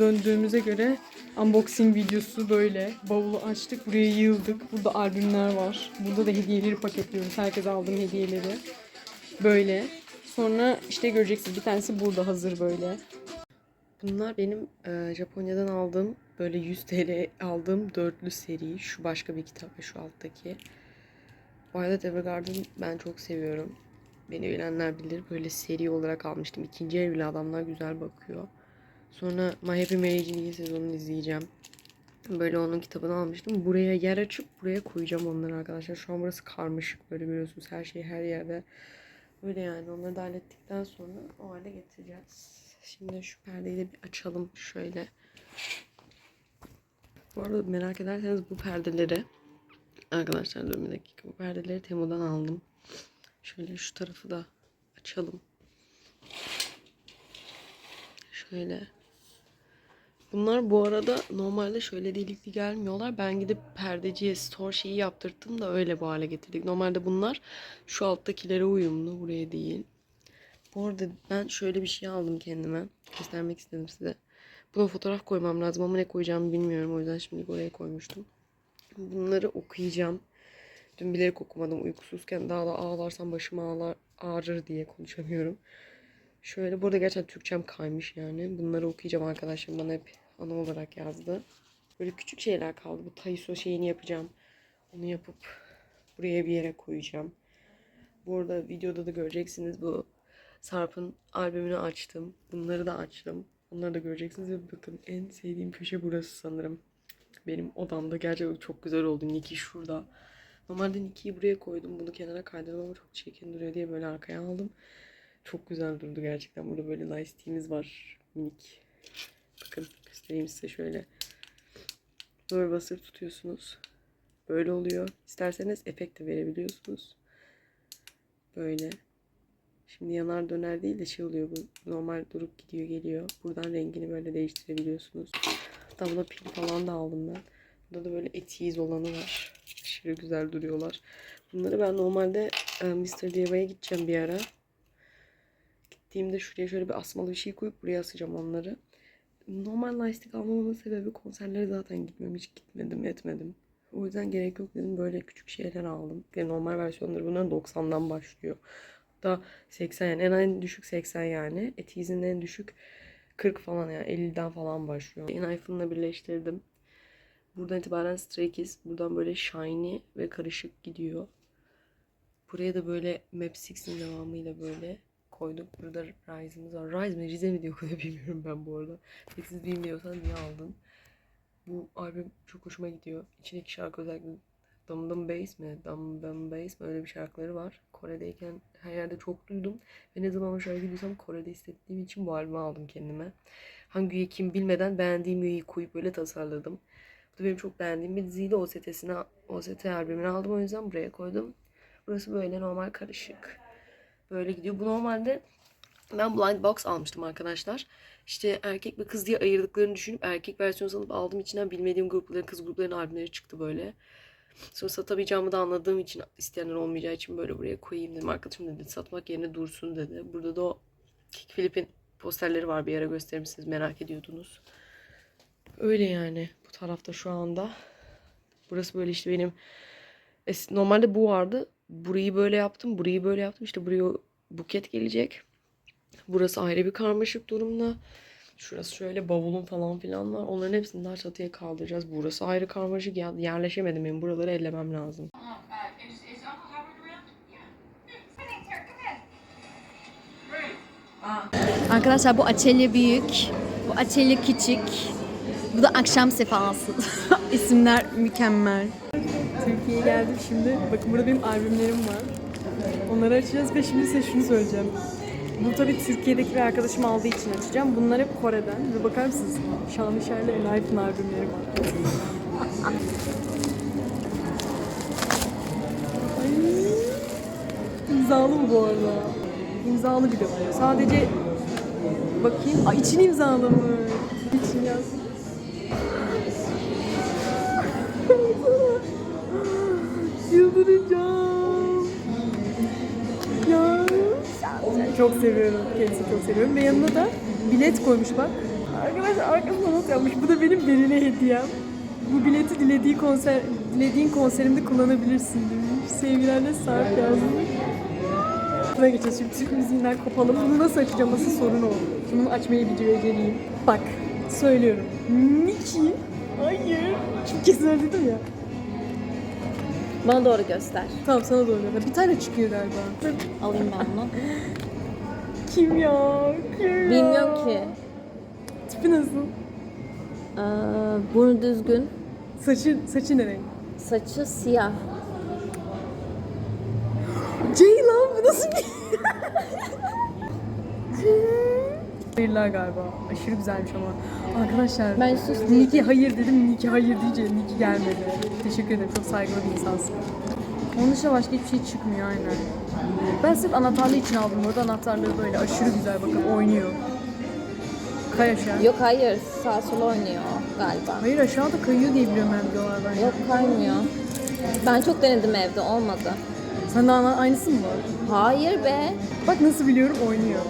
döndüğümüze göre unboxing videosu böyle. Bavulu açtık, buraya yığıldık. Burada albümler var. Burada da hediyeleri paketliyoruz. Herkese aldığım hediyeleri. Böyle. Sonra işte göreceksiniz bir tanesi burada hazır böyle. Bunlar benim e, Japonya'dan aldığım böyle 100 TL aldığım dörtlü seri. Şu başka bir kitap ve şu alttaki. Violet Evergarden ben çok seviyorum. Beni bilenler bilir. Böyle seri olarak almıştım. İkinci el bile adamlar güzel bakıyor. Sonra My Happy Marriage'in yeni sezonunu izleyeceğim. Böyle onun kitabını almıştım. Buraya yer açıp buraya koyacağım onları arkadaşlar. Şu an burası karmaşık böyle görüyorsunuz. Her şey her yerde. Öyle yani onları da hallettikten sonra o hale getireceğiz. Şimdi şu perdeyi de bir açalım şöyle. Bu arada merak ederseniz bu perdeleri arkadaşlar dur bir dakika. Bu perdeleri Temu'dan aldım. Şöyle şu tarafı da açalım. Şöyle. Bunlar bu arada normalde şöyle delikli gelmiyorlar. Ben gidip perdeciye store şeyi yaptırttım da öyle bu hale getirdik. Normalde bunlar şu alttakilere uyumlu. Buraya değil. Bu arada ben şöyle bir şey aldım kendime. Göstermek istedim size. Buna fotoğraf koymam lazım ama ne koyacağımı bilmiyorum. O yüzden şimdilik oraya koymuştum. Bunları okuyacağım. Dün bilerek okumadım uykusuzken. Daha da ağlarsam başım ağlar, ağrır diye konuşamıyorum. Şöyle burada gerçekten Türkçem kaymış yani. Bunları okuyacağım arkadaşım bana hep ana olarak yazdı. Böyle küçük şeyler kaldı. Bu Taiso şeyini yapacağım. Onu yapıp buraya bir yere koyacağım. Bu arada videoda da göreceksiniz bu Sarp'ın albümünü açtım. Bunları da açtım. Onları da göreceksiniz ve bakın en sevdiğim köşe burası sanırım. Benim odamda gerçekten çok güzel oldu. Niki şurada. Normalde Niki'yi buraya koydum. Bunu kenara kaydırdım ama çok çirkin duruyor diye böyle arkaya aldım. Çok güzel durdu gerçekten. Burada böyle nice tea'miz var. Minik. Bakın göstereyim size şöyle. Böyle basıp tutuyorsunuz. Böyle oluyor. İsterseniz efekt de verebiliyorsunuz. Böyle. Şimdi yanar döner değil de şey oluyor bu. Normal durup gidiyor geliyor. Buradan rengini böyle değiştirebiliyorsunuz. Hatta buna pil falan da aldım ben. Burada da böyle etiyiz olanı var. Aşırı güzel duruyorlar. Bunları ben normalde e, Mr. DIY'ye gideceğim bir ara. Gittiğimde şuraya şöyle bir asmalı bir şey koyup buraya asacağım onları. Normal lastik almamamın sebebi konserlere zaten gitmiyorum. Hiç gitmedim etmedim. O yüzden gerek yok dedim. Böyle küçük şeyler aldım. Ve normal versiyonları bunların 90'dan başlıyor. Da 80 yani en, en düşük 80 yani. Etizin en düşük 40 falan yani 50'den falan başlıyor. En iPhone'la birleştirdim. Buradan itibaren Stray Kids. Buradan böyle shiny ve karışık gidiyor. Buraya da böyle Map 6'in devamıyla böyle koyduk. Burada Rise'ımız var. Rise mi Rize mi diye okunuyor bilmiyorum ben bu arada. Peki siz bilmiyorsan niye aldın? Bu albüm çok hoşuma gidiyor. İçindeki şarkı özellikle Dum Dum Bass mi? Dum Dum Bass mi? Öyle bir şarkıları var. Kore'deyken her yerde çok duydum. Ve ne zaman o şarkıyı duysam Kore'de hissettiğim için bu albümü aldım kendime. Hangi üye kim bilmeden beğendiğim üyeyi koyup böyle tasarladım. Bu da benim çok beğendiğim bir diziydi. OST'sine, OST albümünü aldım o yüzden buraya koydum. Burası böyle normal karışık. Böyle gidiyor. Bu normalde ben blind box almıştım arkadaşlar. İşte erkek ve kız diye ayırdıklarını düşünüp erkek versiyonu alıp aldım içinden bilmediğim grupların kız gruplarının albümleri çıktı böyle. Sonra satamayacağımı da anladığım için isteyenler olmayacağı için böyle buraya koyayım dedim. Arkadaşım dedi satmak yerine dursun dedi. Burada da o Kickflip'in posterleri var bir ara gösteririm siz merak ediyordunuz. Öyle yani bu tarafta şu anda. Burası böyle işte benim normalde bu vardı. Burayı böyle yaptım, burayı böyle yaptım. İşte buraya buket gelecek. Burası ayrı bir karmaşık durumda. Şurası şöyle bavulum falan filan var. Onların hepsini daha çatıya kaldıracağız. Burası ayrı karmaşık. Yerleşemedim benim. Buraları ellemem lazım. Arkadaşlar bu açelya büyük, bu açelya küçük. Bu da akşam sefası. İsimler mükemmel. Türkiye'ye geldim şimdi. Bakın burada benim albümlerim var. Onları açacağız ve şimdi size şunu söyleyeceğim. Bu tabii Türkiye'deki bir arkadaşım aldığı için açacağım. Bunlar hep Kore'den. Ve bakar mısınız? Şanlışer'le Enayip'in albümleri var. Ay, İmzalı mı bu arada? İmzalı bir de bu. Sadece bakayım. Aa, için imzalı mı? İçin yaz. Çok seviyorum. Kendisini çok seviyorum. Ve yanına da bilet koymuş bak. Arkadaşlar arkasında not yapmış. Bu da benim Beril'e hediyem. Bu bileti dilediği konser, dilediğin konserimde kullanabilirsin demiş. Sevgilerle Sarp yazmış. Buna geçeceğiz şimdi Türk müziğinden kopalım. Bunu nasıl açacağım asıl sorun o. Şimdi bunu açmaya videoya geleyim. Bak söylüyorum. Niki. Hayır. Çok kesin öyle dedim ya. Bana doğru göster. Tamam sana doğru. Bir tane çıkıyor galiba. Alayım ben bunu. Kim ya? Kim ya? Bilmiyorum ki. Tipi nasıl? Ee, burnu düzgün. Saçı, saçı ne renk? Saçı siyah. Ceylan bu nasıl bir... Hayırlar galiba. Aşırı güzelmiş ama. Arkadaşlar Ben sus Niki hayır dedim, Niki hayır deyince Niki gelmedi. Teşekkür ederim, çok saygılı bir insansın. Onun dışında başka hiçbir şey çıkmıyor aynen. Ben sırf anahtarlığı için aldım. Orada anahtarlığı böyle aşırı güzel bakın oynuyor. Kay aşağı. Yok hayır sağ sola oynuyor galiba. Hayır aşağıda kayıyor diye biliyorum ben videolardan. Yok kaymıyor. Ben çok denedim evde olmadı. Sende ana- aynısı mı var? Hayır be. Bak nasıl biliyorum oynuyor.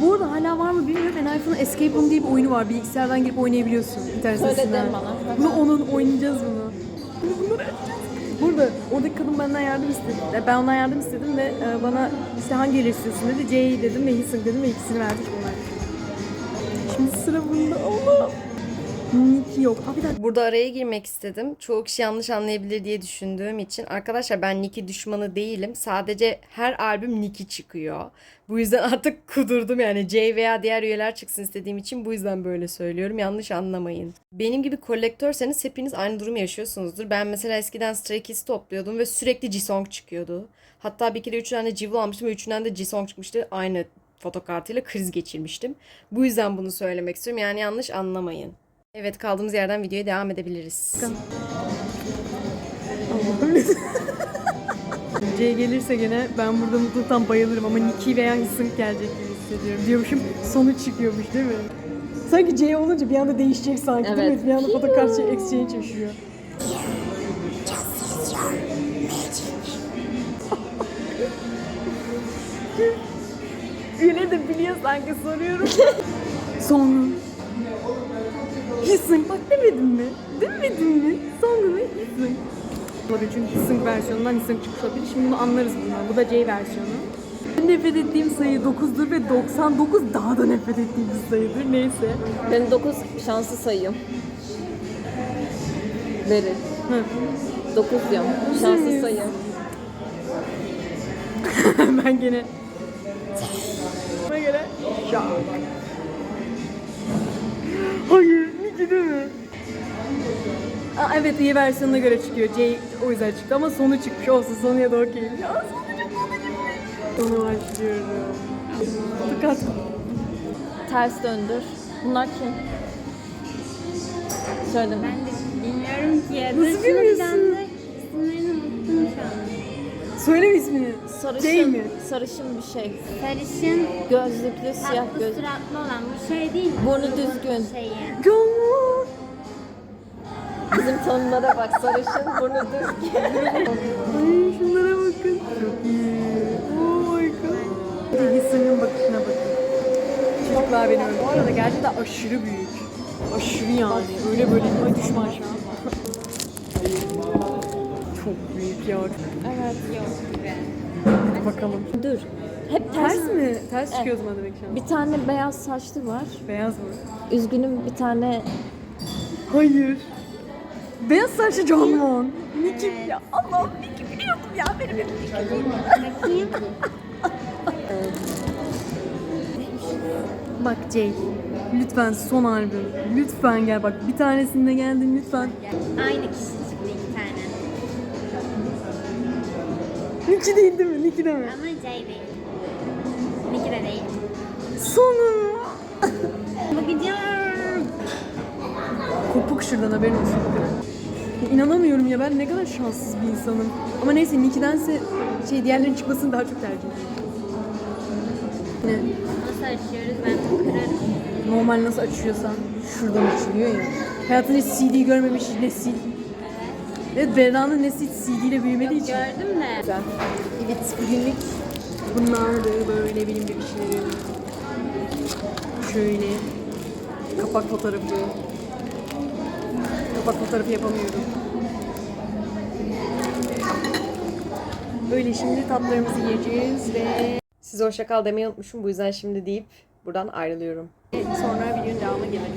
Bu arada hala var mı bilmiyorum. En iPhone'un Escape Room diye bir oyunu var. Bilgisayardan girip oynayabiliyorsun. internet Söyledin sitesinden. bana. Bunu onun oynayacağız bunu. Bunu bunları. Burada oradaki kadın benden yardım istedi. E, ben ondan yardım istedim ve e, bana işte hangi ile istiyorsun dedi. C'yi dedim ve Hilsing dedim ve ikisini verdik bunlar. Şimdi sıra bunda. Allah'ım yok. Burada araya girmek istedim. Çoğu kişi yanlış anlayabilir diye düşündüğüm için. Arkadaşlar ben Nicki düşmanı değilim. Sadece her albüm Nicki çıkıyor. Bu yüzden artık kudurdum yani J veya diğer üyeler çıksın istediğim için bu yüzden böyle söylüyorum. Yanlış anlamayın. Benim gibi kolektörseniz hepiniz aynı durumu yaşıyorsunuzdur. Ben mesela eskiden Stray Kids topluyordum ve sürekli Jisong çıkıyordu. Hatta bir kere üç tane Jivul almıştım ve üçünden de Jisong çıkmıştı. Aynı fotokartıyla kriz geçirmiştim. Bu yüzden bunu söylemek istiyorum. Yani yanlış anlamayın. Evet kaldığımız yerden videoya devam edebiliriz. C gelirse gene ben burada mutluluktan bayılırım ama Nikki veya Hissing gelecek gibi hissediyorum. Diyormuşum sonuç çıkıyormuş değil mi? Sanki C olunca bir anda değişecek sanki değil Evet. mi? Bir anda fotokart şey, exchange yaşıyor. Üyeleri de biliyor sanki soruyorum. Sonra. Hissing bak demedim mi? Demedim mi? Sonra ve Hissing. Olabilir çünkü Hissing versiyonundan Hissing çıkmış olabilir. Şimdi bunu anlarız bundan. Bu da C versiyonu. Nefret ettiğim sayı 9'dur ve 99 daha da nefret ettiğim bir sayıdır. Neyse. Ben 9 şanslı sayım. Verir. Hı. 9 diyorum. Şanslı sayı. ben gene... Bana göre şak. Değil mi? Aa, evet iyi versiyonuna göre çıkıyor. C o yüzden çıktı ama sonu çıkmış olsun. Sonu ya da okey. Ya sonu çıkmadı. Sonu başlıyorum. Dikkat. Ters döndür. Bunlar kim? Söyle mi? Bilmiyorum ki. Nasıl bilmiyorsun? İsimlerini unuttum şu an. Söyle ismini. Sarışın. Şey mi? Sarışın bir şey. Sarışın, Gözlüklü, siyah tatlı göz. suratlı olan bu şey değil mi? Burnu düzgün. Şeyi. Gönül. Bizim tanımlara bak. Sarışın, burnu düzgün. Ay şunlara bakın. Çok iyi. Oh my god. Bir hissinin bakışına bakın. Çocuklar beni öldü. Bu arada gerçekten aşırı büyük. Aşırı yani. Öyle böyle ay düşman şu an. Çok büyük ya. Evet yok gibi. Bakalım. Dur. Hep ters. Ters mi? Ters çıkıyor o zaman demek an. Bir tane beyaz saçlı var. Beyaz mı? Üzgünüm bir tane Hayır. Beyaz saçlı John Won. Nicky ya. Allah'ım Nicky biliyordum ya. Benim benim Bakayım. Bak Jay. Lütfen son albüm. Lütfen gel bak. Bir tanesinde geldin lütfen. Aynı kişi çıktı iki tane. Nicky değil değil mi? Nicky de mi? Ama Jay değil. Nicky de değil. Sonu. Bakacağım. Kopuk şuradan haberin olsun. İnanamıyorum ya ben ne kadar şanssız bir insanım. Ama neyse Nicky'dense şey diğerlerinin çıkmasını daha çok tercih ediyorum. Ne? Nasıl açıyoruz ben kırarım. Normal nasıl açıyorsan şuradan açılıyor ya. Hayatında hiç CD görmemiş nesil. Evet Berra'nın nesli hiç CD ile büyümediği için. Gördüm de. Evet bugünlük bunlar da böyle benim bebişlerim. Şöyle. Kapak fotoğrafı. Kapak fotoğrafı yapamıyorum. Böyle şimdi tatlarımızı yiyeceğiz ve Size hoşça kal demeyi unutmuşum. Bu yüzden şimdi deyip buradan ayrılıyorum. sonra videonun devamı gelecek.